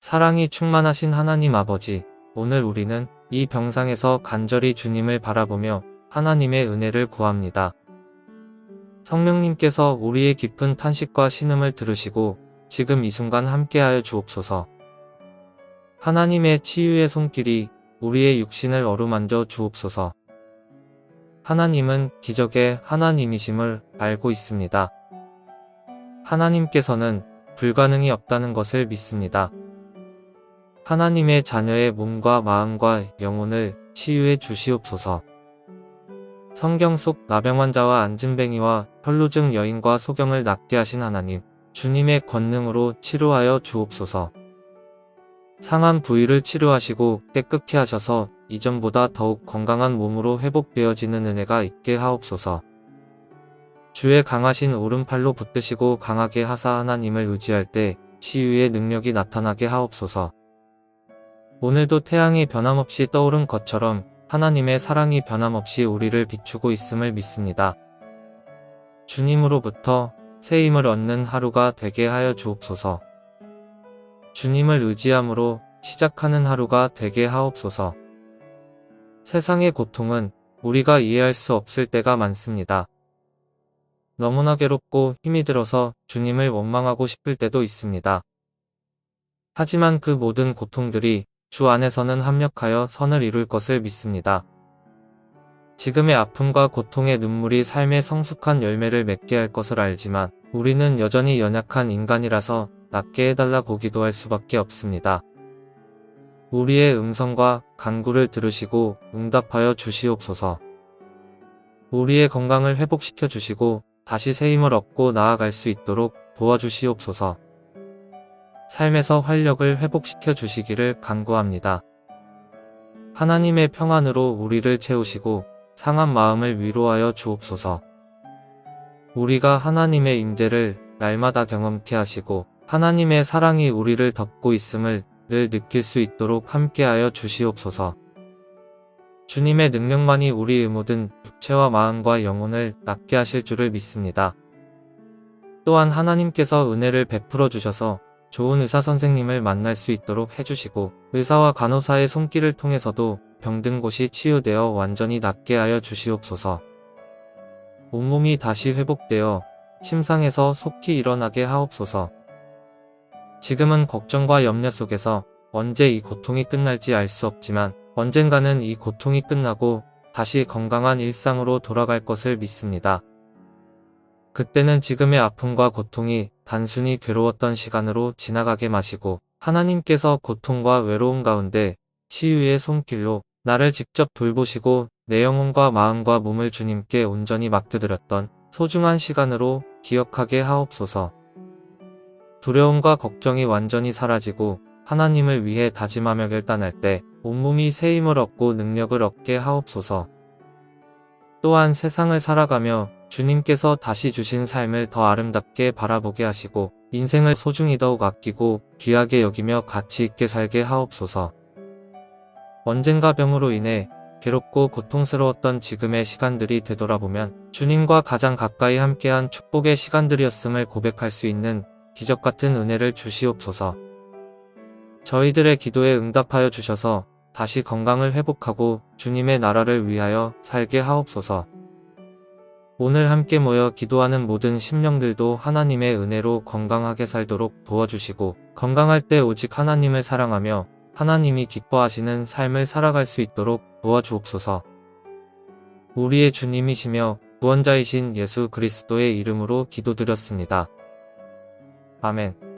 사랑이 충만하신 하나님 아버지, 오늘 우리는 이 병상에서 간절히 주님을 바라보며 하나님의 은혜를 구합니다. 성령님께서 우리의 깊은 탄식과 신음을 들으시고 지금 이 순간 함께하여 주옵소서. 하나님의 치유의 손길이 우리의 육신을 어루만져 주옵소서. 하나님은 기적의 하나님이심을 알고 있습니다. 하나님께서는 불가능이 없다는 것을 믿습니다. 하나님의 자녀의 몸과 마음과 영혼을 치유해 주시옵소서. 성경 속 나병 환자와 안진뱅이와 혈루증 여인과 소경을 낫게 하신 하나님, 주님의 권능으로 치료하여 주옵소서. 상한 부위를 치료하시고 깨끗게 하셔서 이전보다 더욱 건강한 몸으로 회복되어지는 은혜가 있게 하옵소서. 주의 강하신 오른팔로 붙드시고 강하게 하사 하나님을 의지할 때 치유의 능력이 나타나게 하옵소서. 오늘도 태양이 변함없이 떠오른 것처럼 하나님의 사랑이 변함없이 우리를 비추고 있음을 믿습니다. 주님으로부터 새 힘을 얻는 하루가 되게 하여 주옵소서. 주님을 의지함으로 시작하는 하루가 되게 하옵소서. 세상의 고통은 우리가 이해할 수 없을 때가 많습니다. 너무나 괴롭고 힘이 들어서 주님을 원망하고 싶을 때도 있습니다. 하지만 그 모든 고통들이 주 안에서는 합력하여 선을 이룰 것을 믿습니다. 지금의 아픔과 고통의 눈물이 삶의 성숙한 열매를 맺게 할 것을 알지만 우리는 여전히 연약한 인간이라서 낫게 해달라고 기도할 수밖에 없습니다. 우리의 음성과 간구를 들으시고 응답하여 주시옵소서. 우리의 건강을 회복시켜 주시고 다시 새 힘을 얻고 나아갈 수 있도록 도와주시옵소서. 삶에서 활력을 회복시켜 주시기를 간구합니다. 하나님의 평안으로 우리를 채우시고 상한 마음을 위로하여 주옵소서. 우리가 하나님의 임재를 날마다 경험케 하시고 하나님의 사랑이 우리를 덮고 있음을 늘 느낄 수 있도록 함께하여 주시옵소서. 주님의 능력만이 우리의 모든 육체와 마음과 영혼을 낫게 하실 줄을 믿습니다. 또한 하나님께서 은혜를 베풀어 주셔서 좋은 의사 선생님을 만날 수 있도록 해주시고 의사와 간호사의 손길을 통해서도 병든 곳이 치유되어 완전히 낫게 하여 주시옵소서. 온몸이 다시 회복되어 침상에서 속히 일어나게 하옵소서. 지금은 걱정과 염려 속에서 언제 이 고통이 끝날지 알 수 없지만 언젠가는 이 고통이 끝나고 다시 건강한 일상으로 돌아갈 것을 믿습니다. 그때는 지금의 아픔과 고통이 단순히 괴로웠던 시간으로 지나가게 마시고 하나님께서 고통과 외로움 가운데 치유의 손길로 나를 직접 돌보시고 내 영혼과 마음과 몸을 주님께 온전히 맡겨드렸던 소중한 시간으로 기억하게 하옵소서. 두려움과 걱정이 완전히 사라지고 하나님을 위해 다짐하며 결단할 때 온몸이 새 힘을 얻고 능력을 얻게 하옵소서. 또한 세상을 살아가며 주님께서 다시 주신 삶을 더 아름답게 바라보게 하시고 인생을 소중히 더욱 아끼고 귀하게 여기며 가치 있게 살게 하옵소서. 언젠가 병으로 인해 괴롭고 고통스러웠던 지금의 시간들이 되돌아보면 주님과 가장 가까이 함께한 축복의 시간들이었음을 고백할 수 있는 기적 같은 은혜를 주시옵소서. 저희들의 기도에 응답하여 주셔서 다시 건강을 회복하고 주님의 나라를 위하여 살게 하옵소서. 오늘 함께 모여 기도하는 모든 심령들도 하나님의 은혜로 건강하게 살도록 도와주시고 건강할 때 오직 하나님을 사랑하며 하나님이 기뻐하시는 삶을 살아갈 수 있도록 도와주옵소서. 우리의 주님이시며 구원자이신 예수 그리스도의 이름으로 기도드렸습니다. 아멘.